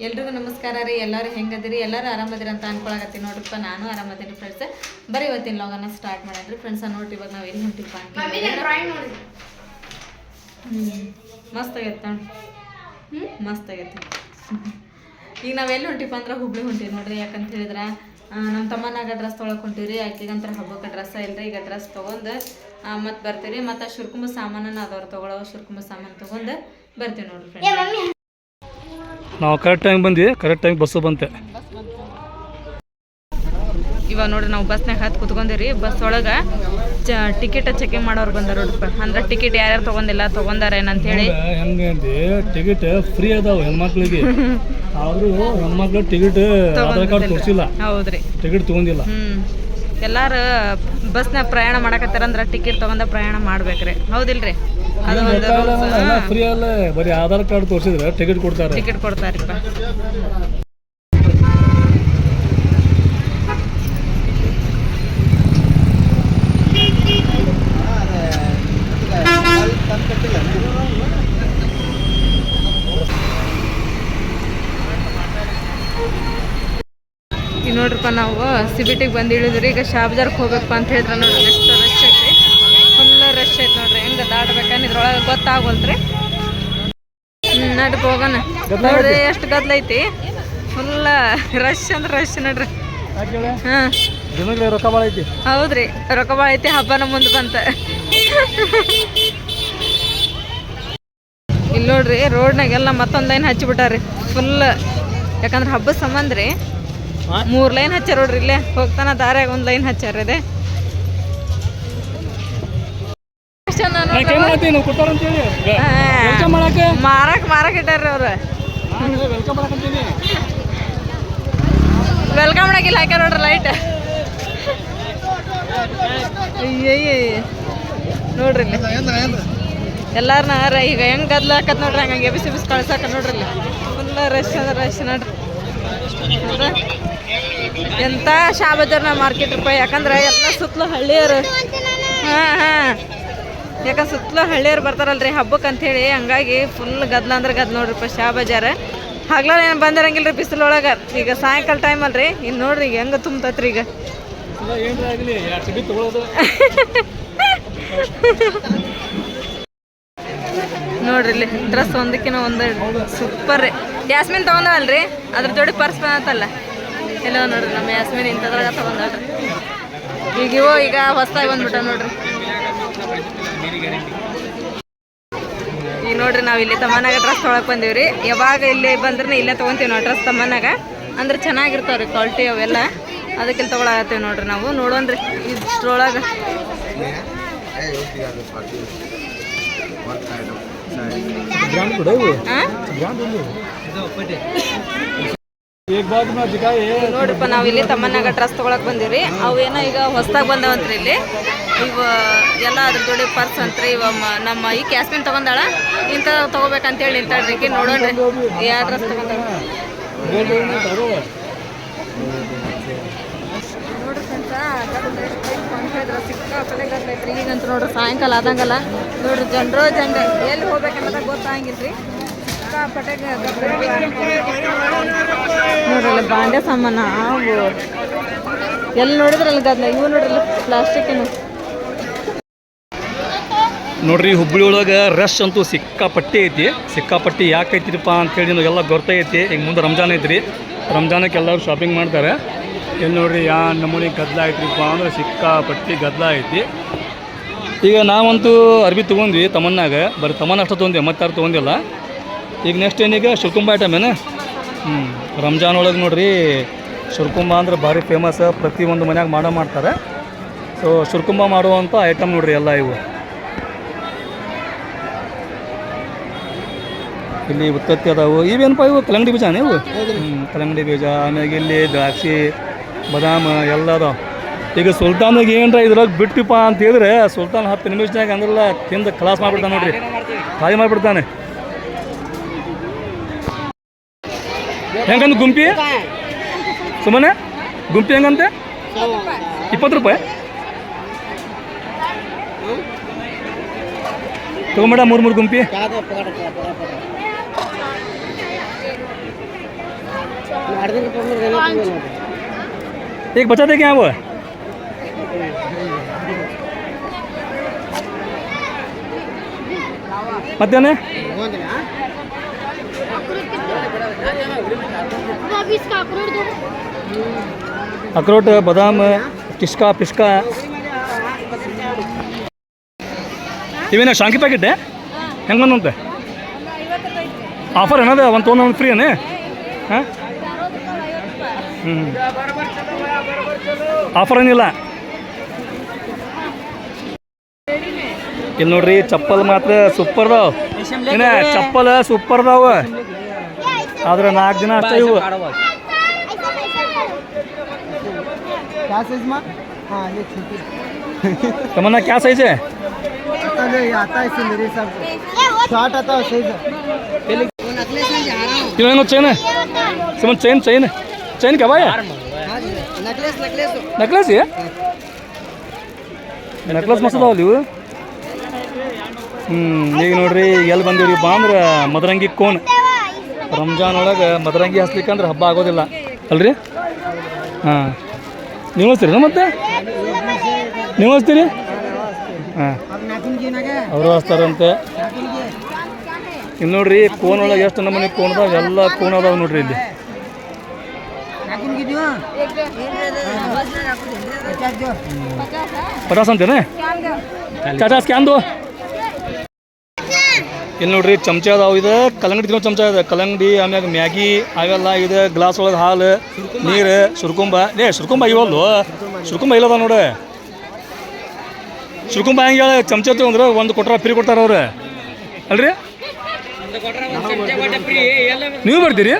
ಎಲ್ರಿಗೂ ನಮಸ್ಕಾರ ರೀ. ಎಲ್ಲರೂ ಹೆಂಗದಿರಿ? ಎಲ್ಲರೂ ಆರಾಮದಿರಿ ಅಂತ ಅನ್ಕೊಳಕತ್ತೀನಿ ನೋಡ್ರಿಪ್ಪ ನಾನು ಆರಾಮದೀನಿ ಫ್ರೆಂಡ್ಸ್ ಬರೀ ಇವತ್ತಿನ ಲಾಗನ್ನ ಸ್ಟಾರ್ಟ್ ಮಾಡ್ರಿ ಫ್ರೆಂಡ್ಸ್ ನೋಡಿ ಇವಾಗ ನಾವು ಎಲ್ಲಿ ಹೊಂಟಿಪ್ಪ ಅಂತ ಮಸ್ತ್ ಆಗೈತೆ ಹ್ಞೂ ಮಸ್ತ್ ಆಗೈತೆ ಈಗ ನಾವು ಎಲ್ಲಿ ಹೊಂಟಿಪ್ಪ ಅಂದ್ರೆ ಹುಬ್ಳಿ ಹೊಂಟೀವಿ ನೋಡ್ರಿ. ಯಾಕಂತ ಹೇಳಿದ್ರೆ ನಮ್ಮ ತಮ್ಮನಾಗ ಡ್ರೆಸ್ ತೊಗೊಳಕ್ ಹೊಂಟೀವಿ ಆಕೆಗಂತರ ಹಬ್ಬಕ್ಕೆ ಡ್ರೆಸ್ ರೀ ಈಗ ಡ್ರೆಸ್ ತೊಗೊಂಡು ಮತ್ತೆ ಬರ್ತೀವಿ ಮತ್ತು ಶುರ್ಕುಂಬ ಸಾಮಾನನ್ನ ಅದವ್ರು ತೊಗೊಳೋ ಶುರ್ಕುಂಬ ಸಾಮಾನು ತೊಗೊಂಡು ಬರ್ತೀವಿ ನೋಡ್ರಿ ಫ್ರೆಂಡ್ಸ್ ನಾವು ಕರೆಕ್ಟ್ ಟೈಮ್ ಬಂದ್ವಿ ಕರೆಕ್ಟ್ ಟೈಮ್ ಬಸ್ಸು ಬಂತೆ. ಇವಾಗ ನೋಡ್ರಿ ನಾವು ಬಸ್ನಾಗ ಹತ್ತು ಕುತ್ಕೊಂಡಿರಿ ಬಸ್ ಒಳಗೆ ಚ ಟಿಕೆಟ್ ಚೆಕಿಂಗ್ ಮಾಡೋರು ಬಂದಾರ ಅಂದ್ರೆ ಟಿಕೆಟ್ ಯಾರ್ಯಾರು ತೊಗೊಂಡಿಲ್ಲ ತೊಗೊಂಡಾರೇನಂತ ಹೇಳಿ ಹೆಂಗೆ ಅಂದಿ? ಟಿಕೆಟ್ ಫ್ರೀ ಅದಾವ ಹೆಣ್ಮಕ್ಳಿಗೆ. ಆದ್ರೂ ಹೆಣ್ಮಕ್ಳು ಟಿಕೆಟ್ ಆಧಾರ್ ಕಾರ್ಡ್ ತೋರಿಸಿಲ್ಲ. ಹೌದ್ರಿ. ಟಿಕೆಟ್ ತಗೊಂಡಿಲ್ಲ. ಎಲ್ಲರೂ ಬಸ್ನಾಗ ಪ್ರಯಾಣ ಮಾಡಕತ್ತಾರಂದ್ರ ಟಿಕೆಟ್ ತಗೊಂಡ ಪ್ರಯಾಣ ಮಾಡ್ಬೇಕ್ರಿ. ಹೌದಿಲ್ರಿ? ಫ್ರೀ ಅಲ್ಲ ಬರೀ ಆಧಾರ್ ಕಾರ್ಡ್ ತೋರಿಸಿದ್ರೆ ಟಿಕೆಟ್ ಕೊಡ್ತಾರೆ. ಟಿಕೆಟ್ ಕೊಡ್ತಾರೆ ನೋಡ್ರಪ್ಪ ನಾವು ಸಿಬಿಟಿಗೆ ಬಂದು ಇಳಿದ್ರಿ. ಈಗ ಶಾಬಜಾರ್ಗೆ ಹೋಗ್ಬೇಕಪ್ಪ ಅಂತ ಹೇಳಿದ್ರೆ ನೋಡ್ರಿ. ಎಷ್ಟು ರಶ್ ಐತಿ. ಫುಲ್ ರಶ್ ಐತಿ ನೋಡ್ರಿ. ಹೆಂಗೆ ದಾಟ್ಬೇಕಂದ್ರೆ ಇದ್ರೊಳಗೆ ಗೊತ್ತಾಗೋಲ್ತ್ರಿ. ನಡ್ರಿ ಹೋಗೋಣ. ನೋಡ್ರಿ ಎಷ್ಟು ಗದ್ಲ ಐತಿ. ಫುಲ್ ರಶ್ ಅಂದ್ರೆ ರಶ್ ನೋಡ್ರಿ. ರೊಕ್ಕ ಭಾಳ ಐತಿ? ಹೌದ್ರಿ. ರೊಕ್ಕ ಭಾಳ ಐತಿ ಹಬ್ಬನ ಮುಂದೆ ಬಂತ. ಇಲ್ಲಿ ನೋಡ್ರಿ ರೋಡ್ನಾಗೆಲ್ಲ ಮತ್ತೊಂದು ಲೈನ್ ಹಚ್ಚಿಬಿಟ್ಟಾರಿ. ಫುಲ್ ಯಾಕಂದ್ರೆ ಹಬ್ಬದ ಸಂಬಂಧ ರೀ. ಮೂರು ಲೈನ್ ಹಚ್ಚಾರ ನೋಡ್ರಿ ಇಲ್ಲೇ. ಹೋಗ್ತಾನ ದಾರ್ಯಾಗ ಒಂದು ಲೈನ್ ಹಚ್ಚಾರ ಇದೆ. ನಾವು ವೆಲ್ಕಮ್ ಮಾಡಕ್ಕೆ ಮಾರಕ್ ಮಾರಕ್ ಇಟ್ಟಾರ್ರಿ ಅವ್ರು ವೆಲ್ಕಮ್ ಮಾಡಕ್ಕಂತೀನಿ ವೆಲ್ಕಮ್ ಮಾಡಾಕಿಲ್ಲ ಹಾಕ್ಯಾರ ನೋಡ್ರಿ ಲೈಟ್ ಅಯ್ಯಯ್ಯ ನೋಡ್ರಿ ಎಲ್ಲಾರನ್ನ ಈಗ ಹೆಂಗ್ ಗದ್ಲ ಹಾಕತ್ ನೋಡ್ರಿ ಹಂಗೆ ಎಬಿಸಿ ಎಬಿಸಿ ಕಳ್ಸಾಕ ನೋಡ್ರಿ ಫುಲ್ ರಶ್ ಅದ ರಶ್ ನೋಡ್ರಿ? ಎಂತ ಶಾಬಜಾರ್ನ ಮಾರ್ಕೆಟ್ ರೂಪಾಯಿ ಯಾಕಂದ್ರೆ ಎಲ್ಲ ಸುತ್ತಲೂ ಹಳ್ಳಿಯರು ಹಾ ಹಾ ಯಾಕಂದ್ರೆ ಸುತ್ತಲೂ ಹಳ್ಳಿಯರು ಬರ್ತಾರಲ್ರಿ ಹಬ್ಬಕ್ಕೆ ಅಂಥೇಳಿ, ಹಂಗಾಗಿ ಫುಲ್ ಗದ್ಲ ಅಂದ್ರೆ ಗದ್ಲ ನೋಡ್ರಿಪ್ಪ ಶಾ ಬಜಾರ. ಹಗ್ಲಾರ ಏನು ಬಂದಿರಂಗಿಲ್ಲ ರೀ ಬಿಸಿಲೊಳಗೆ ಈಗ ಸಾಯಂಕಾಲ ಟೈಮ್ ಅಲ್ರಿ ಇನ್ನು ನೋಡ್ರಿ ಈಗ ಹೆಂಗೆ ತುಂಬತತ್ರಿ ಈಗ. ನೋಡ್ರಿ ಇಲ್ಲಿ ಡ್ರೆಸ್ ಒಂದಕ್ಕಿನ ಒಂದು ಸೂಪರ್ ರೀ ಯಾಸ್ಮಿನ್ ತೊಗೊಂಡವಲ್ರಿ? ಅದ್ರ ಜೋಡಿ ಪರ್ಸ್ ಬಂದತ್ತಲ್ಲ? ಎಲ್ಲ ನೋಡ್ರಿ ನಮ್ಮ ಯಾಸ್ಮಿನ್ ಇಂಥದ್ರಾಗ ತೊಗೊಂಡಲ್ರಿ ಈಗ ಇವೋ ಈಗ ಹೊಸ್ದಾಗಿ ಬಂದ್ಬಿಟ್ಟ ನೋಡ್ರಿ. ಈಗ ನೋಡ್ರಿ ನಾವು ಇಲ್ಲಿ ತಮ್ಮನಾಗ ಡ್ರೆಸ್ ತೊಗೊಳಕ್ ಬಂದೀವ್ರಿ. ಯಾವಾಗ ಇಲ್ಲಿ ಬಂದ್ರೆ ಇಲ್ಲೇ ತಗೊಂತೀವಿ ನಾವು ಡ್ರೆಸ್ ತಮ್ಮನಾಗ ಅಂದ್ರೆ ಚೆನ್ನಾಗಿರ್ತಾವ್ರಿ ಕ್ವಾಲಿಟಿ ಅವೆಲ್ಲ. ಅದಕ್ಕೆ ಇಲ್ಲಿ ತೊಗೊಳಕತ್ತೀವಿ ನೋಡ್ರಿ ನಾವು. ನೋಡೋಣ್ರಿ ಇಷ್ಟ್ರೊಳಗೆ ಬ್ರಾಂಡ್ ಕೊಡು ಇವು? ಹಾಂ ನೋಡ್ರಿಪ್ಪ ನಾವು ಇಲ್ಲಿ ತಮ್ಮನಾಗ ಡ್ರೆಸ್ ತೊಗೊಳಕ್ ಬಂದಿವ್ರಿ. ಅವು ಏನೋ ಈಗ ಹೊಸ್ದಾಗಿ ಬಂದವಂತ್ರಿ ಇಲ್ಲಿ. ಇವ ಎಲ್ಲ ಅದ್ರ ಜೋಡಿ ಪರ್ಸ್ ಅಂತ್ರಿ, ಇವ ನಮ್ಮ ಈ ಕ್ಯಾಸ್ಮಿನ್ ತಗೊಂಡಾಳ. ಇಂಥ ತಗೋಬೇಕಂತೇಳಿ ನಿಂತಾಳ್ರಿ. ನೋಡೋಣ್ರಿ. ಯಾವ ಡ್ರೆಸ್ ತಗೊಂಡ್ರಿ ಈಗಂತೂ ನೋಡ್ರಿ, ಸಾಯಂಕಾಲ ಆದಂಗಲ್ಲ. ನೋಡ್ರಿ ಜನರು ಜನ ಎಲ್ಲಿ ಹೋಗ್ಬೇಕನ್ನೋದಾಗ ಗೊತ್ತಾಗಿಲ್ರಿ. ಸಿಕ್ಕಾಪಟ್ಟೆ ನೋಡ್ರಿ ಬಾಂಡೆ ಸಾಮಾನ ಎಲ್ಲಿ ನೋಡಿದ್ರೆ ಅಲ್ಲಿ ಗದ್ಲ? ಇವು ನೋಡ್ರಿ ಏನು? ನೋಡ್ರಿ ಹುಬ್ಬಳ್ಳಿ ಒಳಗೆ ರಶ್ ಅಂತೂ ಸಿಕ್ಕಾಪಟ್ಟಿ ಐತಿ. ಸಿಕ್ಕಾಪಟ್ಟಿ ಯಾಕೆ ಐತಿರಪ್ಪ ಅಂತೇಳಿ ಎಲ್ಲ ಗೊತ್ತೈತಿ ಈಗ ಮುಂದೆ ರಂಜಾನ್ ಐತ್ರಿ. ರಂಜಾನಕ್ಕೆ ಎಲ್ಲರೂ ಶಾಪಿಂಗ್ ಮಾಡ್ತಾರೆ. ಇಲ್ಲಿ ನೋಡ್ರಿ, ಯಾ ನಮೂನಿ ಗದ್ದಲ ಐತ್ರಿಪ್ಪ ಅಂದ್ರೆ ಸಿಕ್ಕಾಪಟ್ಟಿ ಗದ್ದಲ ಐತಿ. ಈಗ ನಾವಂತೂ ಅರ್ಬಿ ತೊಗೊಂಡ್ವಿ ತಮನ್ನಾಗ ಬರೀ ತಮ್ಮನ್ನ ಅಷ್ಟೇ ತೊಗೊಂಡ್ವಿ ಮತ್ತಾರು ತೊಗೊಂಡಿಲ್ಲ ಈಗ ನೆಕ್ಸ್ಟ್ ಏನೀಗ ಶುರ್ಕುಂಬ ಐಟಮ್ ಏನು? ಹ್ಞೂ ರಂಜಾನ್ ಒಳಗೆ ನೋಡ್ರಿ ಶುರ್ಕುಂಬ ಅಂದ್ರೆ ಭಾರಿ ಫೇಮಸ್ ಪ್ರತಿಯೊಂದು ಮನ್ಯಾಗ ಮಾಡೋ ಮಾಡ್ತಾರೆ. ಸೊ ಶುರ್ಕುಂಬ ಮಾಡುವಂಥ ಐಟಮ್ ನೋಡ್ರಿ ಎಲ್ಲ ಇವು. ಇಲ್ಲಿ ಉತ್ತತ್ತಿ ಅದಾವು. ಇವೇನಪ್ಪ ಇವು? ಕಲಂಗಡಿ ಬೀಜ ನೀವು ಹ್ಮ್, ಕಲ್ಲಂಗಡಿ ಬೀಜ ಆಮ್ಯಾಗ ಇಲ್ಲಿ ದ್ರಾಕ್ಷಿ ಬದಾಮ ಎಲ್ಲ ಅದಾವ. ಈಗ ಸುಲ್ತಾನಿಗೆ ಏನರ ಇದ್ರಾಗ ಬಿಟ್ಟಿಪ್ಪ ಅಂತ ಹೇಳಿದ್ರೆ ಸುಲ್ತಾನ್ ಹತ್ತು ನಿಮಿಷನಾಗ ಅಂದ್ರಲ್ಲ ತಿಂದು ಕ್ಲಾಸ್ ಮಾಡ್ಬಿಡ್ತಾನೆ ನೋಡ್ರಿ. ಖಾಲಿ ಮಾಡಿಬಿಡ್ತಾನೆ. yang kan gumpi ya? Semana? Gumpi yang kan teh? Ipot rupa ya? Tuh mana mur mur gumpi? Ya? Ik baca deh kayak apa? Mati aneh? Ya? Mati aneh? ಅಕ್ರೋಟ್ ಬದಾಮ ಕಿಸ್ಕಾ ಪಿಸ್ಕಾ ಇವೇನ ಶಾಂಕಿ ಪ್ಯಾಕೆಟ್ ಹೆಂಗೆ ಬಂದಂತೆ ಆಫರ್ ಏನದ? ಒಂದು ತೊಗೊಂಡು ಒಂದು ಫ್ರೀ ಏನೇ ಹಾಂ? ಹ್ಞೂ ಆಫರ್ ಏನಿಲ್ಲ. ಇಲ್ಲಿ ನೋಡ್ರಿ ಚಪ್ಪಲ್ ಮಾತ್ರ ಸೂಪರ್ ಅದಾವ. ಏನ ಚಪ್ಪಲ್ ಸೂಪರ್ ಅದಾವ. ಆದ್ರೆ ನಾಲ್ಕು ದಿನ ಅಷ್ಟೇ ಇವು. ತಮ್ಮನ್ನ ಕ್ಯಾ ಸೈಜ್ ಇನ್ನೇನು ಚೈನ್ ಸುಮ್ಮನೆ ಚೈನ್ ಚೈನ್ ಚೈನ್ ಕಬಾಯ ನಕ್ಲೇಸ್ ನಕ್ಲೇಸ್ ಮಸ್ತ್ ಅದಾವಲ್ಲ ಇವು. ಹ್ಞೂ ಈಗ ನೋಡ್ರಿ ಎಲ್ಲಿ ಬಂದಿವ್ರಿ ಬಾ ಅಂದ್ರೆ ಮದರಂಗಿ ಕೋನ್. ರಂಜಾನ್ ಒಳಗೆ ಮದರಂಗಿ ಹಸ್ಲಿಕ್ಕಂದ್ರೆ ಹಬ್ಬ ಆಗೋದಿಲ್ಲ. ಅಲ್ರಿ? ಹಾಂ. ನೀವು ಹಚ್ತೀರಿ ಮತ್ತೆ? ನೀವು ಹಚ್ತೀರಿ ಹಾಂ. ಅವರು ಹಚ್ತಾರಂತೆ ಇಲ್ಲಿ ನೋಡ್ರಿ ಕೋನ್ ಒಳಗೆ ಎಷ್ಟು ನಮ್ಮನೆ ಕೋನ್ ಅದಾವ ಎಲ್ಲ ಕೋನ್ ಅದಾವ ನೋಡ್ರಿ ಇಲ್ಲಿ. ಪಟಾಸ್ ಅಂತೇನೆ ಚಟಾಸ್ ಕ್ಯಾಂದು ಇಲ್ಲಿ ನೋಡ್ರಿ ಚಮಚ ಅದಾವ ಇದು. ಕಲ್ಲಂಗಡಿ ತಿನ್ನೋ ಚಮಚ ಇದೆ. ಕಲ್ಲಂಗಡಿ, ಆಮ್ಯಾಗ ಮ್ಯಾಗಿ, ಅವೆಲ್ಲ ಇದು ಗ್ಲಾಸ್ ಒಳಗೆ ಹಾಲು, ನೀರು, ಸುರ್ಕುಂಬ. ಏ ಸುರ್ಕುಂಬ ಇವಲ್ಲು ಸುರ್ಕುಂಬ ಇಲ್ಲದ ನೋಡ. ಸುರ್ಕುಂಬ ಹೆಂಗೆ ಹೇಳ? ಚಮಚ ತಗೊಂಡ್ರೆ ಒಂದು ಕೊಟ್ರ ಫ್ರೀ ಕೊಡ್ತಾರೆ ಅವ್ರು. ಅಲ್ರಿ? ನೀವು ಬರ್ತೀರಿ?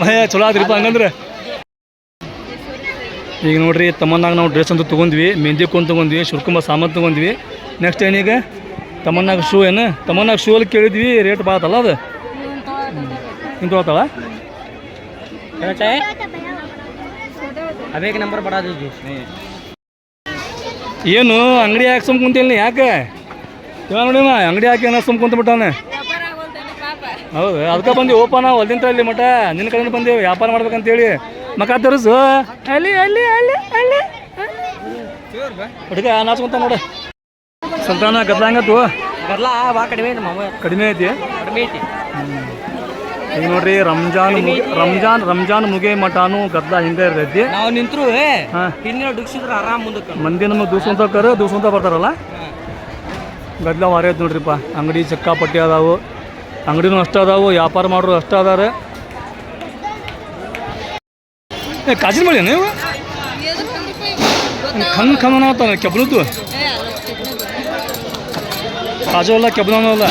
ಮಹೇ ಚಲೋ ಆದ್ರಿಪ್ಪ ಹಂಗಂದ್ರೆ. ಈಗ ನೋಡ್ರಿ ತಮ್ಮನಾಗ ನಾವು ಡ್ರೆಸ್ ಅಂತ ತೊಗೊಂಡ್ವಿ. ಮೆಹಂದಿ ಕೊಂಡ್ ತೊಗೊಂಡ್ವಿ, ಸುರ್ಕುಂಬ ಸಾಮಾನು ತೊಗೊಂಡ್ವಿ. ನೆಕ್ಸ್ಟ್ ಏನೀಗ ತಮನ್ನಾಗ ಶೂ ಏನು? ತಮನ್ನಾಗ ಶೂ ಅಲ್ಲಿ ಕೇಳಿದ್ವಿ ರೇಟ್ ಬಾತಲ್ಲ ಅದು? ನಿಂತು ತೊಗೊಳ್ತಾಳ ಅದೇ ನಂಬರ್ ಬಡಾದ ಏನು ಅಂಗಡಿ ಹಾಕಿ ಸುಮ್ ಕುಂತಿಲ್ಲ ಯಾಕೆ? ನೋಡಿ ಅಂಗಡಿ ಹಾಕಿ ಏನೋ ಸುಮ್ ಕುಂತ್ಬಿಟ್ಟಾನೆ ಹೌದು ಅದಕ್ಕೆ ಬಂದು ಓಪನ್ ನಾವು ಹೊಲ್ದಿಂತ ಇಲ್ಲಿ ಮಠ. ನಿನ್ನ ಕಡೆ ಬಂದಿ ವ್ಯಾಪಾರ ಮಾಡ್ಬೇಕಂತೇಳಿ. ಮಕ್ಕ ತರಿಸು. ಅಲ್ಲಿ ಅಲ್ಲಿ ಅಲ್ಲಿ ಅಲ್ಲಿ. ಹುಡುಗ ನಾಚ್ಕೊಂತ ನೋಡ. ಸಂತಾನ ಗದ್ಲ ಹಂಗತ್ತು? ಗದ್ಲ ಬಾ ಕಡಿಮೆ ಐತಿ ಮಾಮ ಕಡಿಮೆ ಐತಿ? ಕಡಿಮೆ ಐತಿ. ಈಗ ನೋಡ್ರಿ ರಂಜಾನ್ ರಂಜಾನ್ ರಂಜಾನ್ ಮುಗಿ ಮಠಾನು ಗದ್ಲ ಹಿಂದೆ ಇರ್ತೈತಿ. ನಾವು ನಿಂತರು ಹಿಂದಿನ ಡುಗ್ಸಿದ್ರೆ ಆರಾಮ್ ಮುಂದಕ್ಕೆ. ಮಂದಿ ನಮಗೆ ದೂಸಂತ ಕರ ದೂಸಂತ ಬರ್ತಾರಲ್ಲ ಗದ್ಲ ವಾರ ನೋಡ್ರಿಪ್ಪ. ಅಂಗಡಿ ಚಕ್ಕಾಪಟ್ಟಿ ಅದಾವು. ಅಂಗಡಿನೂ ಅಷ್ಟು ಅದಾವು ವ್ಯಾಪಾರ ಮಾಡೋರು ಅಷ್ಟು ಅದಾರೆ. ಏ ಕಾಜಿನ ಮಾಡಿ ನೀವು ಖಂಗ್ ಖಂಗ್ ಅನ್ನೋತಾನೆ ಕಾಜು ಅಲ್ಲ ಕೆಬ್ಬನೂ ಅಲ್ಲ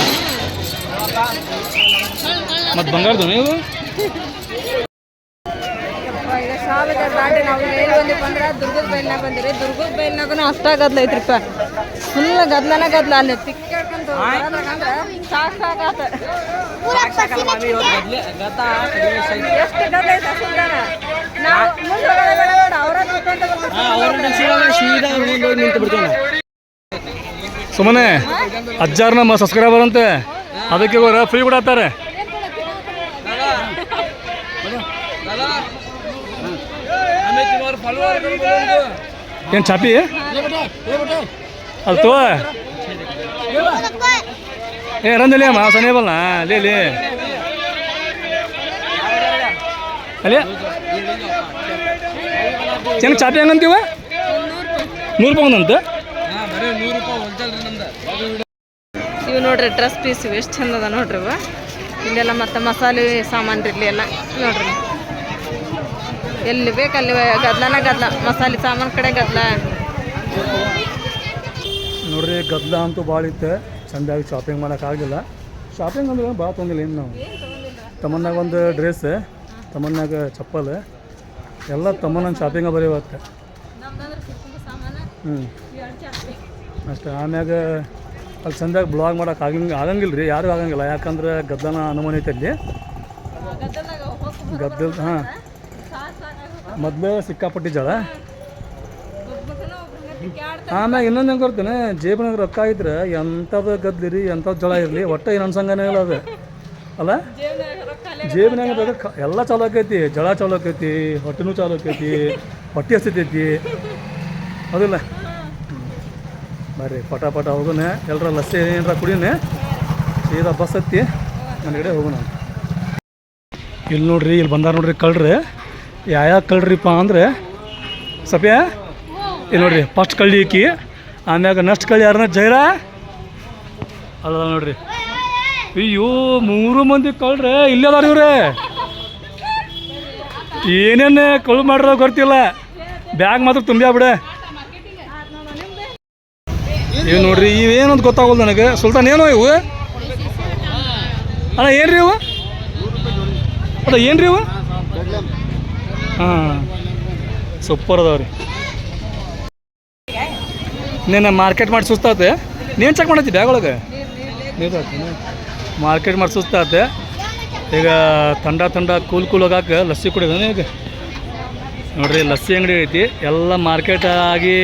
ಮತ್ತು ಬಂಗಾರದು ನೀವು ನಾವು ದುರ್ಗದ ಬೈಲ್ನಾಗ ಬಂದಿರಿ ದುರ್ಗದ ಬೈಲ್ನಾಗೂ ಅಷ್ಟ ಗದ್ಲ ಐತ್ರಿಪ್ಪ ಫುಲ್ ಗದ್ಲನ ಗದ್ಲ ಅಲ್ಲಿ ತಿಕ್ಕಾಡ್ಕೊಂತ ಅಂದ್ರೆ ಸಾಕ್ ಸಾಕಾತ ಎಷ್ಟು ಗದ್ಲ ಐತೆ ಅಷ್ಟು ಜನ ನಾವು ಮುಂದೆ ಹೋಗೋದೇ ಬೇಡ ನೋಡು, ಅವ್ರ ನಿಂತ್ಕೊಂತ ಬರ್ತಾರೆ. ನಿಂತು ಬಿಡ್ತೇವೆ ಸುಮ್ಮನೆ ಅಜ್ಜಾರ ನಮ್ಮ ಸಬ್ಸ್ಕ್ರೈಬರ್ ಅಂತೆ. ಅದಕ್ಕೆ ಇವರು ಫ್ರೀ ಬಿಡತ್ತಾರೆ ಏನು ಚಾಪಿ? ಅಲ್ತು ಏ ರಂಜಲಿ ಅಮ್ಮ ಸನಿ ಅಲ್ಲಿ ಅಲ್ಲೇ? ಚೆನ್ನ ಚಾಪಿ ಹೆಂಗಂತೀವ? ನೂರು ರೂಪಾಯಿ ಇವು ನೋಡ್ರಿ ಡ್ರೆಸ್ ಪೀಸ್ ಇವು. ಎಷ್ಟು ಚಂದ ಅದ ನೋಡ್ರಿ ಇವ. ಇಲ್ಲೆಲ್ಲ ಮತ್ತೆ ಮಸಾಲೆ ಸಾಮಾನು ಇರಲಿ ಎಲ್ಲ. ನೋಡ್ರಿ. ಎಲ್ಲಿ ಬೇಕು ಅಲ್ಲಿ ಗದ್ಲನ ಗದ್ಲ ಮಸಾಲೆ ಸಾಮಾನು ಕಡೆ ಗದ್ಲ. ನೋಡ್ರಿ ಗದ್ಲ ಅಂತೂ ಭಾಳ ಇತ್ತು ಚಂದಾಗಿ ಶಾಪಿಂಗ್ ಮಾಡೋಕ್ಕಾಗಲಿಲ್ಲ ಶಾಪಿಂಗ್ ಅಂದ್ರೆ ಭಾಳ ತೊಂದಿಲ್ಲ ಇನ್ನು ನಾವು. ತಮ್ಮನ್ನಾಗ ಒಂದು ಡ್ರೆಸ್ ತಮ್ಮನ್ನಾಗ ಚಪ್ಪಲ್. ಎಲ್ಲ ತಮ್ಮನ ಶಾಪಿಂಗ ಬರೀ ಇವತ್ತು ಹ್ಞೂ ಅಷ್ಟೇ. ಆಮ್ಯಾಗ ಅಲ್ಲಿ ಚಂದಾಗಿ ಬ್ಲಾಗ್ ಮಾಡೋಕೆ ಆಗಂಗ ಆಗಂಗಿಲ್ಲ ರೀ ಯಾರೂ ಆಗಂಗಿಲ್ಲ. ಯಾಕಂದ್ರೆ ಗದ್ದನ ಅನುಮಾನ ಐತೆ ಅಲ್ಲಿ. ಗದ್ದಲ್ ಹಾಂ. ಮೊದಲು ಸಿಕ್ಕಾಪಟ್ಟಿ ಜಳ. ಆಮ್ಯಾಗ ಇನ್ನೊಂದು ಹೆಂಗೆ ಕೊಡ್ತೇನೆ, ಜೇಬಿನಾಗ ರೊಕ್ಕ ಇದ್ರೆ ಎಂಥದ್ದು ರೀ ಎಂಥದ್ದು ಜಳ ಇರಲಿ, ಒಟ್ಟು ಏನು ಅನ್ಸಂಗನೇ ಇಲ್ಲ ಅದು. ಅಲ್ಲ? ಜೇಬಿನಾಗ ಬೇಕಾದ್ರೆ ಕ- ಎಲ್ಲ ಚಾಲು ಆಕೈತಿ. ಜಳ ಚಾಲು ಆಕೈತಿ, ಹೊಟ್ಟೆನೂ ಚಾಲು ಆಕೈತಿ, ಹೊಟ್ಟೆ ಹಸಿತೈತಿ. ಹೌದಿಲ್ಲ ಬರ್ರಿ, ಪಟ ಪಟ ಹೋಗೋಣ ಎಲ್ಲರ ಲಸ್ಸಿ ಏನಾರ ಕುಡಿಯೋಣ ಸೀದಾ ಬಸ್ ಹತ್ತಿ ನನ್ನ ಕಡೆ ಹೋಗೋಣ. ಇಲ್ಲಿ ನೋಡ್ರಿ ಇಲ್ಲಿ ಬಂದಾರ ನೋಡ್ರಿ ಕಳ್ರಿ. ಯಾವ್ಯಾವ ಕಳ್ರಿಪ್ಪ ಅಂದ್ರೆ, ಸಪ್ಯ ಇಲ್ಲಿ ನೋಡ್ರಿ ಫಸ್ಟ್ ಕಳ್ಳಿ ಈಕಿ. ಆಮ್ಯಾಗ ನೆಕ್ಸ್ಟ್ ಕಳ್ಳಿ ಯಾರನ್ನ ಜೈರ? ಅಲ್ಲ ನೋಡ್ರಿ. ಅಯ್ಯೋ, ಮೂರು ಮಂದಿ ಕಳ್ರೆ, ಇಲ್ಲೇ ಅದಾರ ಇವ್ರೆ. ಏನೇನು ಕಳು ಮಾಡ್ರೋ ಗೊತ್ತಿಲ್ಲ. ಬ್ಯಾಗ್ ಮಾತ್ರ ತುಂಬ್ಯಾಬಿಡೆ ಇವು ನೋಡ್ರಿ ಇವೇನಂತ ಗೊತ್ತಾಗಲ್ಲ ನನಗೆ. ಸುಲ್ತಾನ್, ಏನೋ ಇವು? ಅಣ್ಣ, ಏನ್ರಿ ಇವು? ಅದ ಏನ್ರಿ ಇವು? ಹಾಂ ಸೂಪರ್ ಅದಾವ್ರಿ. ನೀನು ಮಾರ್ಕೆಟ್ ಮಾಡಿ ಸುಸ್ತಾತೆ? ನೀನ್ ಚೆಕ್ ಮಾಡತ್ತಿ ಬ್ಯಾಗ್ ಒಳಗೆ? ಮಾರ್ಕೆಟ್ ಮಾಡಿ ಸುಸ್ತಾತೆ? ಈಗ ತಂಡ ತಂಡ ಕೂಲ್ ಕೂಲ್ ಹೋಗಾಕ ಲಸ್ಸಿ ಕುಡಿದ ಈಗ? ನೋಡ್ರಿ, ಲಸ್ಸಿ ಅಂಗಡಿ ಐತಿ. ಎಲ್ಲ ಮಾರ್ಕೆಟ್ ಆಗಿ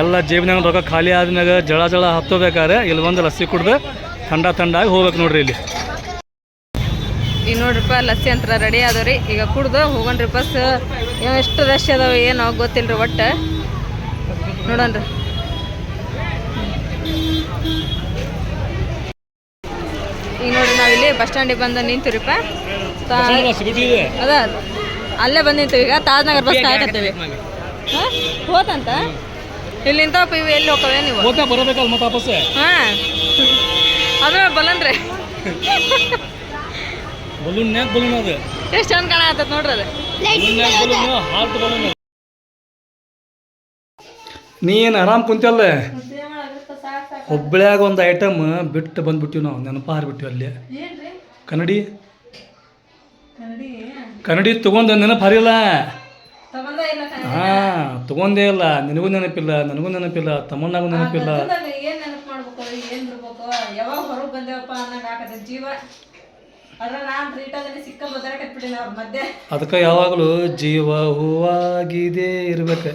ಎಲ್ಲ ಜೇಬಿನಾಗ ರೊಕ್ಕ ಖಾಲಿ ಆದ್ಮ್ಯಾಗ ಜಳ ಜಳ ಹತ್ತೋಬೇಕಾದ್ರೆ ಇಲ್ಲಿ ಒಂದು ಲಸ್ಸಿ ಕುಡ್ದು ಥಂಡ ಥಂಡ ಆಗಿ ಹೋಗ್ಬೇಕು ನೋಡ್ರಿ ಇಲ್ಲಿ. ಈಗ ನೋಡ್ರಿಪ್ಪ ಲಸ್ಸಿ ಅಂತ ರೆಡಿ ಆದವ್ರಿ. ಈಗ ಕುಡ್ದು ಹೋಗೋಣ್ರಿ ಬಸ್ ಎಷ್ಟು ರಶ್ ಅದಾವ ಏನೋ ಗೊತ್ತಿಲ್ರಿ ಒಟ್ಟು. ನೋಡೋಣ್ರಿ. ಈಗ ನೋಡ್ರಿ ನಾವಿಲ್ಲಿ ಬಸ್ ಸ್ಟ್ಯಾಂಡಿಗೆ ಬಂದು ನಿಂತೀವ್ರಿಪ್ಪ ಅದ ಅಲ್ಲೇ ಬಂದು ನಿಂತೀವಿ ಈಗ ತಾಜ್ನಗರ್ ಬಸ್ ಕಾಯಕತ್ತೀವಿ ಹಾಂ? ಹೋತಂತ? ಇಲ್ಲಿ ಪಿ ಎಲ್ಲಿ ಹೋಗ್ತವೆ ನೀವು? ಹೋಗ್ತಾ ಬರಬೇಕಲ್ಲ ಮತ್ತೆ ವಾಪಸ್ ಹಾ. ಅದ್ರ ಬಲೂನ್ ಬಲೂನ್ಯಾಗ ಬಲೂನ್ ಅದು. ಎಷ್ಟು ಚಂದ ಕಾಣತ್ತದ ನೋಡ್ರಿ ಅದು. ಬಲೂನ್ಯಾಗ ಬಲೂನ್ ಹಾರ್ಟ್ ಬಲೂನ್ ನೀ ಏನು ಆರಾಮ್ ಕುಂತಲ್ಲ ಹುಬ್ಳ್ಯಾಗ ಒಂದು ಐಟಮ್ ಬಿಟ್ಟು ಬಂದ್ಬಿಟ್ಟಿವಿ ನಾವು ನೆನಪು ಹಾರಿಬಿಟ್ಟಿವಿ ಅಲ್ಲಿ. ಕನ್ನಡಿ? ಕನ್ನಡಿ ತಗೊಂಡು ನೆನಪು ಹರಿಲ್ಲ ಹಾಂ ತಗೊಂಡೇ ಇಲ್ಲ. ನಿನಗೂ ನೆನಪಿಲ್ಲ ನನಗೂ ನೆನಪಿಲ್ಲ ತಮ್ಮನ್ನಾಗೂ ನೆನಪಿಲ್ಲ. ಏನು ನೆನಪು ಮಾಡ್ಬೇಕು ಏನ್ ಬಿಡ್ಬೇಕು ಯಾವಾಗ ಹೊರಗೆ ಬಂದೇವಪ್ಪ ಅನ್ನಂಗ ಆಗತ್ತೆ ಜೀವ. ಅದಕ್ಕೆ ಯಾವಾಗಲೂ ಜೀವ ಹೂವಾಗಿದೆ ಇರ್ಬೇಕು.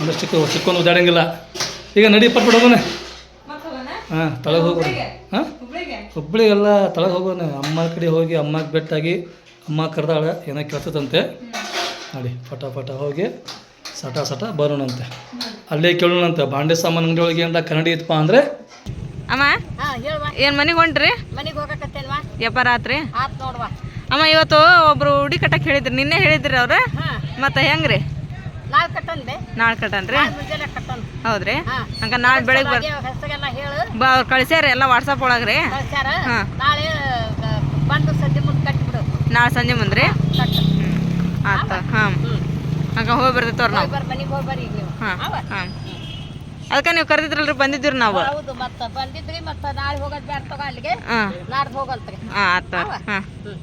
ಅಂದ್ರೆ ಚಿಕ್ಕ ಚಿಕ್ಕೊಂದು ಉದಾಡಂಗಿಲ್ಲ ಈಗ ನಡಿ ಪಟ್ ಹೋಗೋಣ. ಹಾಂ ತಳಗೆ ಹೋಗೋಣ ಹಾಂ? ಹುಬ್ಳಿಗೆ? ಹುಬ್ಳಿಗೆಲ್ಲ ತಳಗೆ ಹೋಗೋಣ. ಅಮ್ಮ ಕಡೆ ಹೋಗಿ ಅಮ್ಮಗೆ ಬೆಟ್ಟಾಗಿ ಅಮ್ಮ ಕರೆದಾಳ ಏನೋ ಕೆಲಸದಂತೆ. ನೋಡಿ ಪಟ ಪಟ ಹೋಗಿ ಸಟ ಸಟ ಬರೋಣಂತೆ. ಅಲ್ಲೇ ಕೇಳೋಣಂತೆ ಬಾಂಡೆ ಸಾಮಾನು ಅಂಗಡಿ ಒಳಗೆ ಏನಾರ ಕನ್ನಡಿ ಇತ್ತಪ್ಪ ಅಂದರೆ? ಅಮ್ಮ ಏನ್ ಮನೆಗೆ ಹೊಂಟ್ರಿ? ಮನೆಗೆ ಆತ್ರಿ ಆತ್ ನೋಡ್ವಾ. ಅಮ್ಮ ಇವತ್ತು ಒಬ್ರು ಉಡಿ ಕಟ್ಟಕ್ ಹೇಳಿದ್ರಿ ನಿನ್ನೆ ಹೇಳಿದ್ರಿ ಅವ್ರ? ಮತ್ತೆ ಹೆಂಗ್ರಿ? ನಾಳೆ ಕಟ್ಟನ್ಬೆ ನಾಳೆ ಕಟ್ಟನ್ರಿ? ಹೌದ್ರಿ. ಹಂಗ ನಾಳೆ ಬೆಳಿಗ್ಗೆ ಬರ್ ಬಾ ಅವ್ರು ಕಳಿಸ್ಯಾರ ಎಲ್ಲ ವಾಟ್ಸಪ್ ಒಳಗ್ರಿ. ನಾಳೆ ಬಂದು ಸಂಜೆ ಮುಂದೆ ಕಟ್ಟಿಬಿಡು ನಾಳೆ ಸಂಜೆ ಮುಂದ್ರಿ? ಕಟ್ಟು ಹಂಗ ಹೋಗಿ ಬರ್ತಿತ್ತವ್ರ ನಾವು. ಅದಕ್ಕ ಬರ್ರಿ ಮನೆಗೆ ಹೋಗಿ ಬರ್ರಿ ಈಗ ನೀವು. ಹಾಂ ಅವ? ಹಾಂ. ಅದಕ್ಕೆ ನೀವು ಕರೆದಿದ್ರಲ್ರಿ ಬಂದಿದ್ದೀರಿ ನಾವು. ಹೌದು ಮತ್ತ ಬಂದಿದ್ರಿ ಮತ್ತ ನಾಳೆ ಹೋಗೋದ್ ಬ್ಯಾಡ ತಗೋ ಅಲ್ಲಿಗೆ. ಹಾಂ. ನಾಡ್ದು ಹೋಗಲ್ತ್ರಿ. ಹಾಂ ಆತ. ಅವ? ಹಾಂ. ಹ್ಮ್.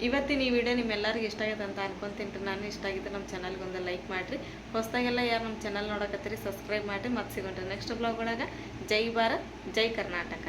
ಇವತ್ತಿನ ಈ ವಿಡಿಯೋ ನಿಮ್ಮೆಲ್ಲರಿಗೂ ಇಷ್ಟ ಆಗೈತೆ ಅಂತ ಅನ್ಕೊಂತೀನಿ ನಾನು ಇಷ್ಟ ಆಗಿದ್ರೆ ನಮ್ಮ ಚಾನಲ್ಗೆ ಒಂದು ಲೈಕ್ ಮಾಡಿರಿ. ಹೊಸದಾಗೆಲ್ಲ ಯಾರು ನಮ್ಮ ಚಾನಲ್ ನೋಡಕತ್ತೀರಿ ಸಬ್ಸ್ಕ್ರೈಬ್ ಮಾಡಿರಿ. ಮತ್ತೆ ಸಿಗೋಣ್ರಿ ನೆಕ್ಸ್ಟ್ ಬ್ಲಾಗ್ ಒಳಗೆ. ಜೈ ಭಾರತ್ ಜೈ ಕರ್ನಾಟಕ.